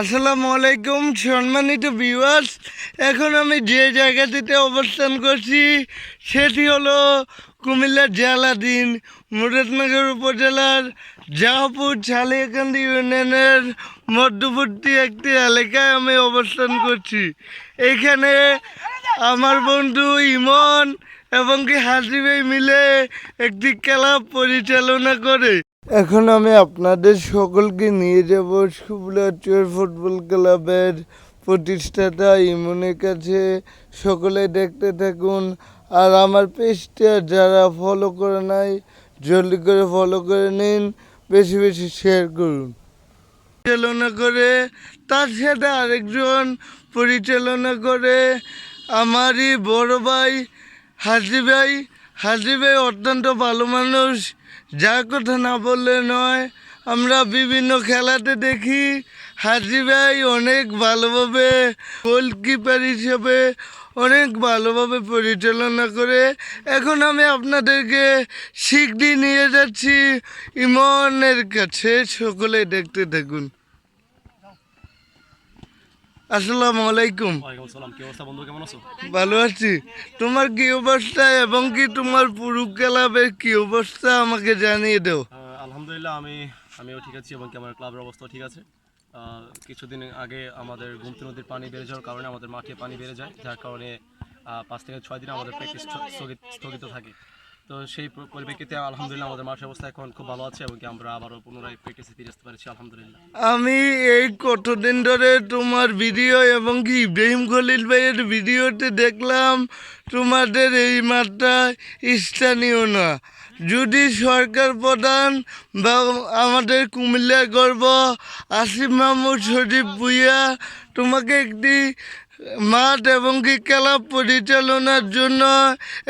আসসালামু আলাইকুম, সম্মানিত ভিউয়ার্স এখন আমি যে জায়গাটিতে অবস্থান করছি, সেটি হলো কুমিল্লার জেলাধীন মুরাদনগর উপজেলার জাহাপুর ছালিয়াকান্দি ইউনিয়নের মধ্যবর্তী একটি এলাকায় আমি অবস্থান করছি। এখানে আমার বন্ধু ইমন এবং কি হাসিবাই মিলে একটি ক্লাব পরিচালনা করে। এখন আমি আপনাদের সকলকে নিয়ে যাব শুভলাচর ফুটবল ক্লাবের প্রতিষ্ঠাতা ইমনের কাছে। সকলে দেখতে থাকুন। আর আমার পেজটা যারা ফলো করে নাই, জলদি করে ফলো করে নিন। বেশি বেশি শেয়ার করুন। পরিচালনা করে, তার সাথে আরেকজন পরিচালনা করে আমারই বড় ভাই হাজি ভাই। হাজি ভাই অত্যন্ত ভালো মানুষ। যার কথা না বললে নয়, আমরা বিভিন্ন খেলাতে দেখি। হাজি ভাই অনেক ভালোভাবে গোলকিপার হিসেবে অনেক ভালোভাবে পরিচালনা করে। এখন আমি আপনাদেরকে শিগগিরি নিয়ে যাচ্ছি। ইমনের কাছে সকলে দেখতে থাকুন। আসসালামু আলাইকুম। অবস্থা ভালো আছি। তোমার কি অবস্থা এবং কি তোমার পুরু ক্লাবের কি অবস্থা আমাকে জানিয়ে দাও। আলহামদুলিল্লাহ আমি আমিও ঠিক আছি এবং কি আমার ক্লাবের অবস্থাও ঠিক আছে। কিছুদিন আগে আমাদের গুমতি নদীর পানি বেড়ে যাওয়ার কারণে আমাদের মাঠে পানি বেড়ে যায় যার কারণে পাঁচ থেকে ছয় দিন আমাদের প্র্যাকটিস স্থগিত স্থগিত থাকে। তো সেই পরিপ্রেক্ষিতে আলহামদুলিল্লাহ আমাদের মাঠের অবস্থা এখন খুব ভালো আছে এবং আমরা আবারও পুনরায় প্র্যাকটিসে ফিরে আসতে পারছি, আলহামদুলিল্লাহ। আমি এই কতদিন ধরে তোমার ভিডিও এবং কি ইব্রাহিম খলিল ভাইয়ের ভিডিওতে দেখলাম, তোমাদের এই মাঠটা স্থানীয় না। যদি সরকার প্রধান বা আমাদের কুমিল্লার গর্ব, আসিফ মাহমুদ শরীফ ভুইয়া, তোমাকে একটি মাঠ এবং কি ক্লাব পরিচালনার জন্য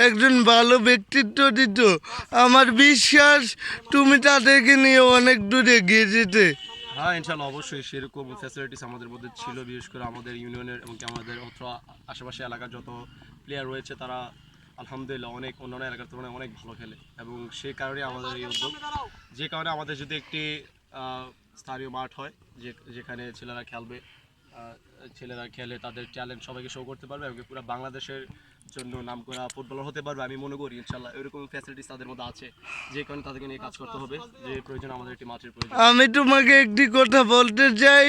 একজন ভালো ব্যক্তিত্ব দিত। আমার বিশ্বাস, তুমি তাদেরকে নিয়ে অনেক দূরে এগিয়ে যেতে। হ্যাঁ ইনশাল্লাহ অবশ্যই সেরকম ফ্যাসিলিটিস আমাদের মধ্যে ছিল, বিশেষ করে আমাদের ইউনিয়নের এবং আমাদের অত্র আশেপাশে এলাকার যত প্লেয়ার রয়েছে তারা আলহামদুলিল্লাহ অনেক, অন্যান্য এলাকার তুলনায় অনেক ভালো খেলে। এবং সে কারণে আমাদের এই উদ্যোগ, যে কারণে আমাদের যদি একটি স্থানীয় মাঠ হয়, যে, যেখানে ছেলেরা খেলবে ছেলেরা খেলে তাদের ট্যালেন্ট সবাইকে শো করতে পারবে এবং পুরো বাংলাদেশের জন্য নাম করা ফুটবলার হতে পারবে আমি মনে করি ইনশাল্লাহ। এরকম ফ্যাসিলিটিস তাদের মধ্যে আছে যে কারণে তাদেরকে নিয়ে কাজ করতে হবে যে প্রয়োজন আমাদের একটি মাঠের প্রয়োজন। আমি তোমাকে একটি কথা বলতে চাই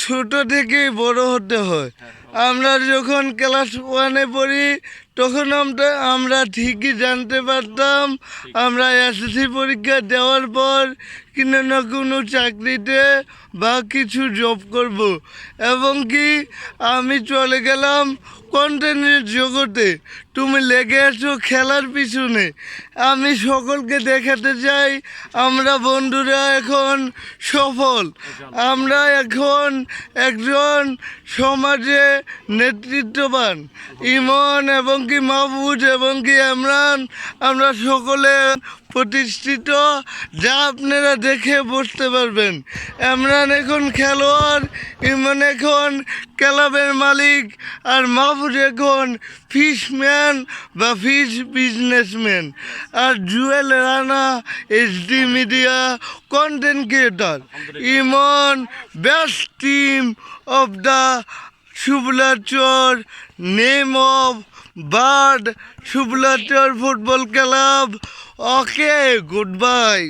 ছোট থেকেই বড় হতে হয়। হ্যাঁ আমরা যখন ক্লাস ওয়ানে পড়ি তখন আমরা আমরা ঠিকই জানতে পারতাম। আমরা এসএসসি পরীক্ষা দেওয়ার পর কিনা না কোনো চাকরিতে বা কিছু জব করব। এবং কি আমি চলে গেলাম কন্টেন্টের জগতে। তুমি লেগে আছো খেলার পিছনে। আমি সকলকে দেখাতে চাই, আমরা বন্ধুরা এখন সফল। আমরা এখন একজন সমাজে নেতৃত্ববান। ইমন এবং কি মাহবুজ এবং কি এমরান আমরা সকলে প্রতিষ্ঠিত, যা আপনারা দেখে বুঝতে পারবেন। ইমরান এখন খেলোয়াড় ইমন এখন ক্লাবের মালিক আর মাহবুজ এখন ফিশম্যান বা fish businessman. R Jewel Rana HD media content creator Emon best team of the Shubhlachar name of bird Shubhlachar football club okay good bye.